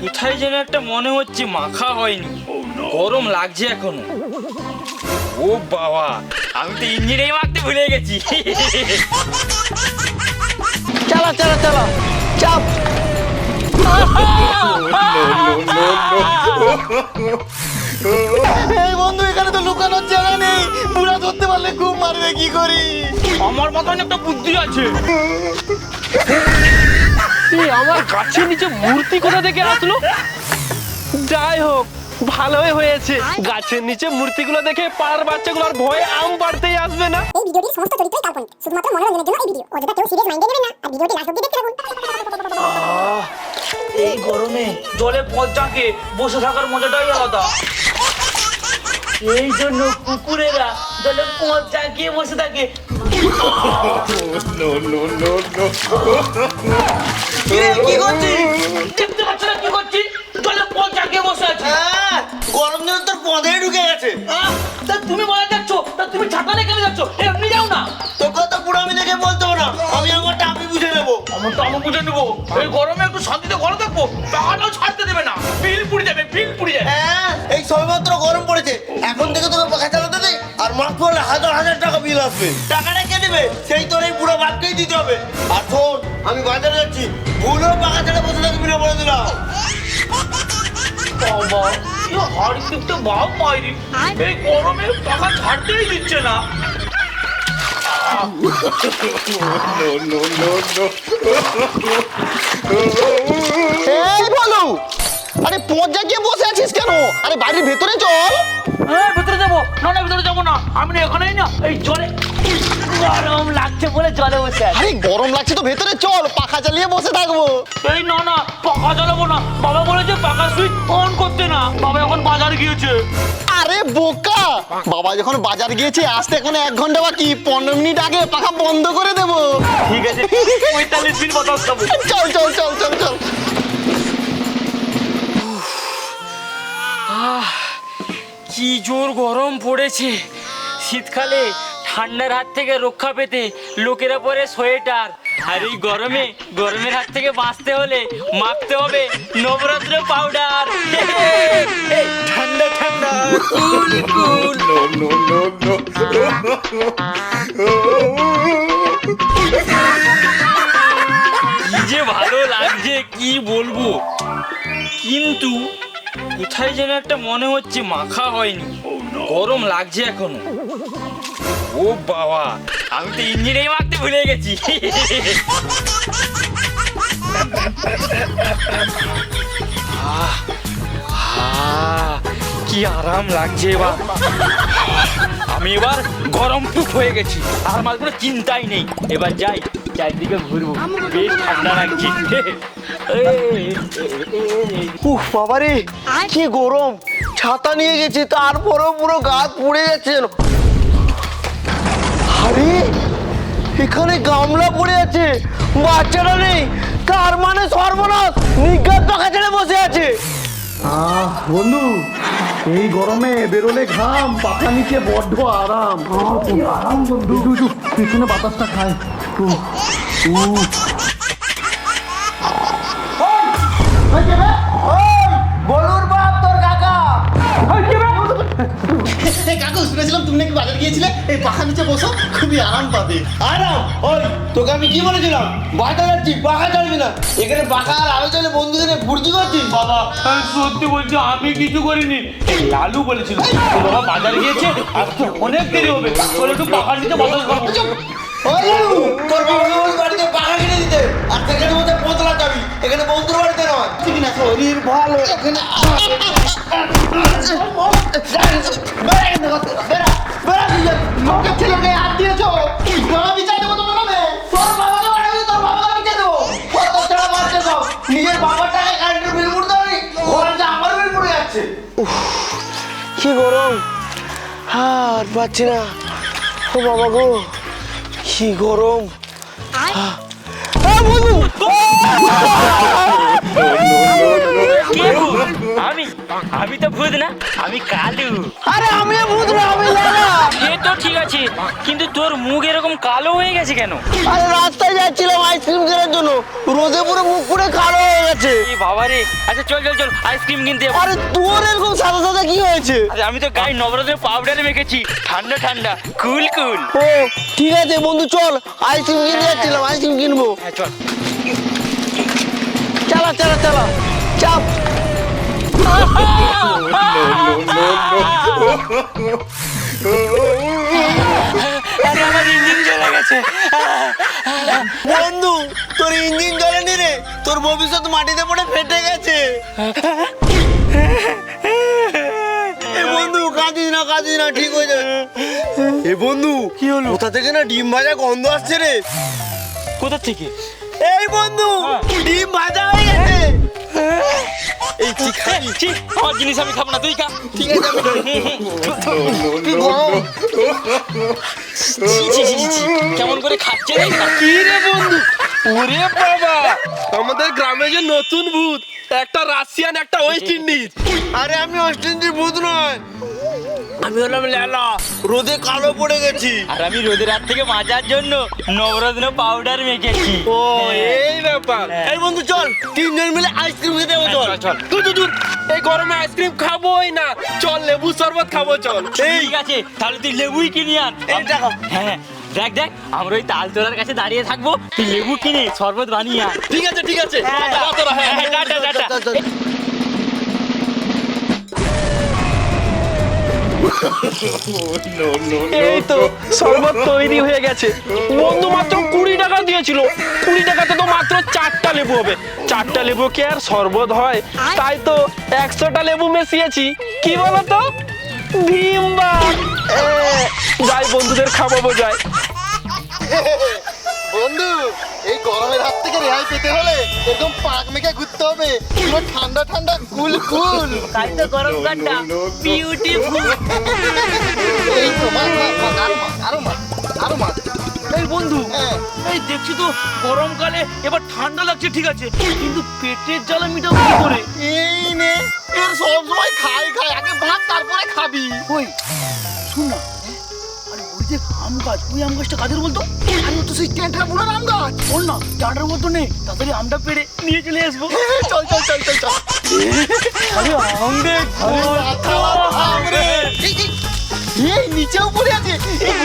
কোথায় যেন একটা মনে হচ্ছে মাখা হয়নি। গরম লাগছে এখনও। ও বাবা আমি তো ইঞ্জিনেই মাখতে ভুলে গেছি। চালা চালা চালা। চাপ। এই বন্ধু এখানে তো লুকানোর জায়গা নেই। বুড়া ধরতে পারলে খুব মারবে কি করি? আমার মাথায় একটা বুদ্ধি আছে। এই আমার গাছের নিচে মূর্তি কোথা থেকে আসলো যাই হোক ভালোই হয়েছে। গাছের নিচে মূর্তিগুলো দেখে পাড়ার বাচ্চাগুলো আর ভয়ে আম পাড়তেই আসবে না। এই ভিডিওটির সমস্ত চরিত্রই কাল্পনিক। শুধুমাত্র মনোরঞ্জনের জন্য এই ভিডিও অযথা কেউ সিরিয়াস মাইন্ডে নেবেন না আর ভিডিওটি লাস্ট অব্দি দেখতে থাকুন। এই গরমে জলে পচাকে বসে থাকার মজাটাই আলাদা। এই জন্য কুকুরেরা জলে পচাকে বসে থাকে। কি করছিস? দেখতে পাচ্ছ না কি করছি? জলে পচাকে বসে আছি। গরম জল তোর পদে ঢুকে গেছে। তা তুমি বলে যাচ্ছ তা তুমি ছাতা কেন যাচ্ছ? এমনি যাও না। তোর কথা পুরো আমি দেখে বলতে না। আমি আমারটা আমি বুঝে নেব। আমি বুঝে নেব। এই গরমে একটু শান্তিতে ঘরে থাকব টাকাটাও ছাড়তে দেবে না। বিল পুড়ে যাবে বিল পুড়ে যাবে। হ্যাঁ এই সবেমাত্র গরম পড়েছে। এখন থেকে তোকে পাখা চালাতে দে আর মাস পড়লে হাজার হাজার টাকা বিল আসবে। টাকাটা দেবে সেই তোর এই বুড়ো বাপকেই দিতে হবে। আর শোন আমি বাজারে যাচ্ছি। ভুলেও পাখা ছেড়ে বসে থাকবি না বলে দিলাম। বাবা হাড়ি বাপ মাইরি। এই গরমে টাকা ছাড়তেই দিচ্ছে না। এই বলু আরে পঞ্জা গিয়ে বসে আছিস কেন? আরে বাড়ির ভেতরে চল। হ্যাঁ ভিতরে যাব। না না ভিতরে যাব না। আমি না এখানেই না এই জলে গরম লাগছে বলে জলে বসে আছি। আরে গরম লাগছে তো ভেতরে চল পাখা চালিয়ে বসে থাকব। এই না না পাখা চালাবো না। বাবা বলেছে পাখা সুইচ অন করতে না। বাবা এখন বাজার গিয়েছে। আরে বোকা! বাবা যখন বাজার গিয়েছে আসতে এখন এক ঘণ্টা বাকি। পনেরো মিনিট আগে পাখা বন্ধ করে দেবো। ঠিক আছে পঁয়তাল্লিশ দিন বাতাস খাব। চল চল চল চল চল। কি জোর গরম পড়েছে। শীতকালে ঠান্ডার হাত থেকে রক্ষা পেতে লোকেরা পরে সোয়েটার। আর এই গরমে গরমের হাত থেকে বাঁচতে হলে মাখতে হবে নবরাত্র পাউডার। ঠান্ডা ঠান্ডা। কুল কুল কি যে ভালো লাগছে কি বলব? কিন্তু কোথায় যেন একটা মনে হচ্ছে মাখা হয়নি। গরম লাগছে এখনও। ও বাবা, আমি তো ইঞ্জিনেই মাখতে ভুলে গেছি। কি আরাম লাগছে এবার। আমি এবার গরম টুক হয়ে গেছি, আর আমার কোনো চিন্তাই নেই। এবার যাই, চারদিকে ঘুরবো। বেশ ঠান্ডা লাগছে। উফ বাবারে কি গরম ছাতা নিয়ে গেছি তারপরেও পুরো গা পুড়ে যাচ্ছে। আরে এখানে গামলা পড়ে আছে বাচ্চাটা নেই তার মানে সর্বনাশ নিজ্ঞাত পাখা ছেড়ে বসে আছে আহ বন্ধু এই গরমে বেরোলে ঘাম পাখা নিচে বড্ড আরাম আরাম বন্ধু পিছনে বাতাসটা খায় উহ, বলুর বাপ তোর কাকা কাকু শুনেছিলাম তুমি নাকি বাজার গিয়েছিলে? এই পাখা নিচে বসো খুবই আরাম পাবে। আরাম ওই তোকে আমি কি বলেছিলাম? বাটা যাচ্ছি পাখা চলবি না। এখানে পাখা আর আলো চলে বন্ধুদের ফুর্তি করছিস বাবা আমি সত্যি বলছি আমি কিছু করিনি। লালু বলেছিল বাবা বাজার গিয়েছে আর তো অনেক দেরি হবে। চলো একটু পাখার নিচে লালু, তোর বল বাড়িতে পাখা কিনে দিতে। আর সেখানে মধ্যে পোতলা যাবি এখানে বন্ধুর বাড়িতে নয়। ঠিক না শরীর ভালো এখানে নিজের বাবার টাকায় কারেন্টের বিল পড়তে পারি ঘরে যে আমার বিল পড়ে যাচ্ছে কি গরম? আর পাচ্ছি না। ও বাবা গো। কি গরম আহ, বন্ধু কে ভূত? আমি আমি তো ভূত না আমি কালু। আরে আমি ভূত না আমি লালা। সে তো ঠিক আছে কিন্তু তোর মুখ এরকম কালো হয়ে গেছে কেন? আরে রাস্তায় যাচ্ছিলাম আইসক্রিম কেনার জন্য রোদে পুরো মুখ পুরো কালো হয়ে গেছে। এই বাবা রে আচ্ছা চল চল চল আইসক্রিম কিনতে যাব। আরে তোর এরকম সাদা সাদা কি হয়েছে? আরে আমি তো গায়ে নবরত্নের পাউডার মেখেছি ঠান্ডা ঠান্ডা কুল কুল। ও ঠিক আছে বন্ধু চল আইসক্রিম কিনতে যাচ্ছিলাম আইসক্রিম কিনবো। হ্যাঁ চল। চালা চালা চালা। আরে আমার ইঞ্জিন চলে গেছে বন্ধু তোর ইঞ্জিন জ্বলেনি রে। তোর ভবিষ্যৎ মাটিতে পড়ে ফেটে গেছে। এ বন্ধু কাঁদিস না কাঁদিস না ঠিক হয়ে যাবে। এ বন্ধু কি হলো? কোথা থেকে না ডিম ভাজা গন্ধ আসছে রে? কোথা থেকে? এই বন্ধু ডিম ভাজা হয়ে গেছে। এই কি খাবি? আমার জিনিস আমি খাব না তুই খা। ঠিক আছে। কেমন করে খাচ্ছে কি রে বন্ধু? ওরে বাবা! আমাদের গ্রামে যে নতুন ভূত একটা রাশিয়ান একটা ওয়েস্ট ইন্ডিজ। আরে আমি ওয়েস্ট ইন্ডিজ ভূত নয়। আমি হলাম লেলা। রোদে কালো পড়ে গেছি। আর আমি রোদের হাত থেকে বাঁচার জন্য নবরত্ন পাউডার মেখেছি। ও এই ব্যাপার। এই বন্ধু চল তিনজন মিলে আইসক্রিম চল। চল তুই এই গরমে আইসক্রিম খাবোই না। চল লেবু শরবত খাব চল। ঠিক আছে তাহলে তুই লেবুই কিনি আন। এই টাকা। হ্যাঁ দেখ দেখ আমরা ওই তালতলার কাছে দাঁড়িয়ে থাকব। তুই লেবু কিনে শরবত বানিয়ে আন। ঠিক আছে ঠিক আছে। হ্যাঁ, হ্যাঁ। এই তো শরবত তৈরি হয়ে গেছে। বন্ধু মাত্র কুড়ি টাকা দিয়েছিল। কুড়ি টাকাতে তো মাত্র চারটা লেবু হবে। চারটা লেবু কি আর শরবত হয়? তাই তো একশোটা লেবু মেশিয়েছি। কি বলতো? ভীমবা যাই বন্ধুদের খাওয়াবো যাই। বন্ধু এই গরমের হাত থেকে রেহাই পেতে হলে একদম পাক মেখে ঘুরতে হবে। পুরো ঠান্ডা ঠান্ডা কুল কুল। তাই তো গরম কান্ডা বিউটিফুল এই তো মার মার মার আরও মার আরও মার আরও মার। এই বন্ধু হ্যাঁ। এই দেখছি তো গরমকালে এবার ঠান্ডা লাগছে ঠিক আছে। কিন্তু পেটের জ্বালা মিটাবো কি করে? এই নে এর সব সময় খাই খাই। আগে ভাত তারপরে খাবি। ওই শুন না আরে ওই যে আম গাছ ওই আম গাছটা কাদের বলতো? আরে তো সেই টেন্টটা পুরো আম গাছ। বল না টাটার মতো নেই তাড়াতাড়ি আমটা পেড়ে নিয়ে চলে আসব। চল চল চল চল চল। আরে আম দেখ নিচেও পড়ে আছে। এই।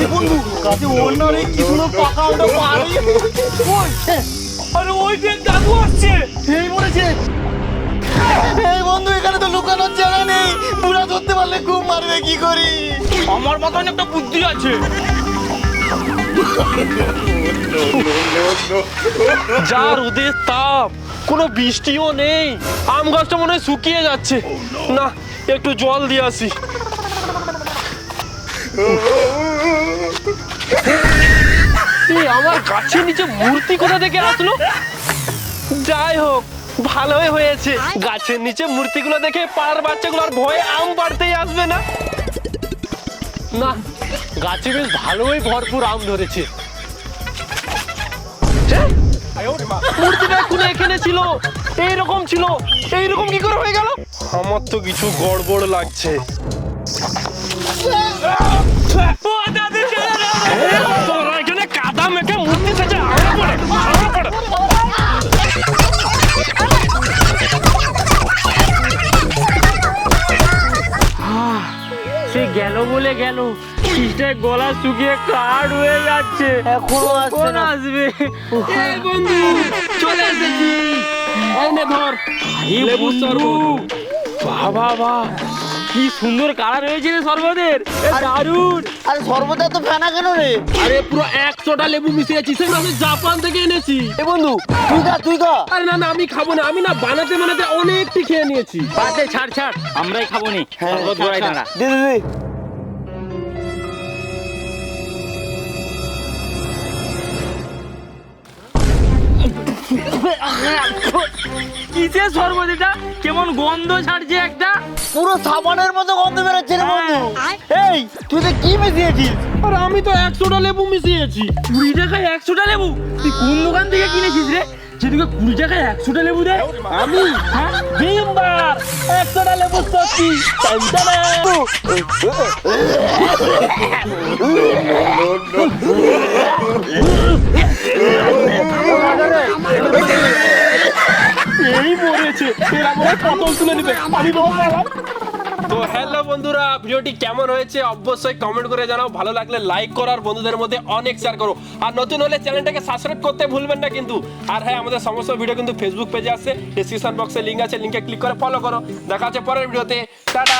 এই বন্ধু, কাছে অন্য রে কি সুন্দর পারি আরে ওই দেখ দাদু আসছে। এই মরেছে। এই বন্ধু, এখানে তো লুকানোর জায়গা নেই। পুরা ধরতে পারলে খুব মারবে, কি করি? আমার মতন একটা বুদ্ধি আছে। যা রোদের তাপ, কোনো বৃষ্টিও নেই। আম গাছটা মনে হয় শুকিয়ে যাচ্ছে। না একটু জল দিয়ে আসি। আমার গাছের নিচে মূর্তি কোথা থেকে আসলো? যাই হোক, ভালোই হয়েছে। গাছের নিচে মূর্তিগুলো দেখে পাড়ার বাচ্চাগুলো আর ভয়ে আম পাড়তেই আসবে না? না, গাছে বেশ ভালোই ভরপুর আম ধরেছে? মূর্তিটা এখানে ছিল। এইরকম ছিল, এইরকম কি করে হয়ে গেল? আমার তো কিছু গড়বড় লাগছে। তোরা এখানে কাদা মেখে মূর্তি সেজে আড়া পড়ে আড়া পড়ে সে গেল বলে গেল। কৃষ্ণের গলা শুকিয়ে কাঠ হয়ে যাচ্ছে। এখনও আসছে না। আসবে? এই বন্ধু চলে এসেছি। এই নে ধর। বন্ধু, শরবত বাহ বাহ বাহ কি সুন্দর কালার হয়েছে রে সর্বদের এ দারুণ। আরে সর্বদা তো ফেনা কেন রে? আরে পুরো একশোটা লেবু মিশিয়েছি সেগুলো আমি জাপান থেকে এনেছি। এ বন্ধু তুই খা তুই খা। আরে না না আমি খাব না আমি না বানাতে বানাতে অনেকটি খেয়ে নিয়েছি। বাদে ছাড় ছাড় আমরাই খাব নি শরবত গড়াই দাঁড়া। দে দে দে। কিসের শরবত এটা কেমন গন্ধ ছাড়ছে একটা? পুরো সাবানের মতো গন্ধ বেরোচ্ছে রে বন্ধু। এই তুই তো কি মিশিয়েছিস? আর আমি তো একশোটা লেবু মিশিয়েছি। কুড়ি টাকায় একশোটা লেবু? তুই কোন দোকান থেকে কিনেছিস রে? যেদিকে কুড়ি টাকায় একশোটা লেবু দেয়। আমি? হ্যাঁ? ভীমবার। একশোটা লেবু সত্যি। এই নেবে। আমি তো হ্যালো বন্ধুরা, ভিডিওটি কেমন হয়েছে অবশ্যই কমেন্ট করে জানাও। ভালো লাগলে লাইক করো আর বন্ধুদের মধ্যে অনেক শেয়ার করো। আর নতুন হলে চ্যানেলটাকে সাবস্ক্রাইব করতে ভুলবেন না কিন্তু। আর হ্যাঁ আমাদের সমস্ত ভিডিও কিন্তু ফেসবুক পেজে আছে। ডিসক্রিপশন বক্সে লিঙ্ক আছে লিঙ্কে ক্লিক করে ফলো করো। দেখা হচ্ছে পরের ভিডিওতে টাটা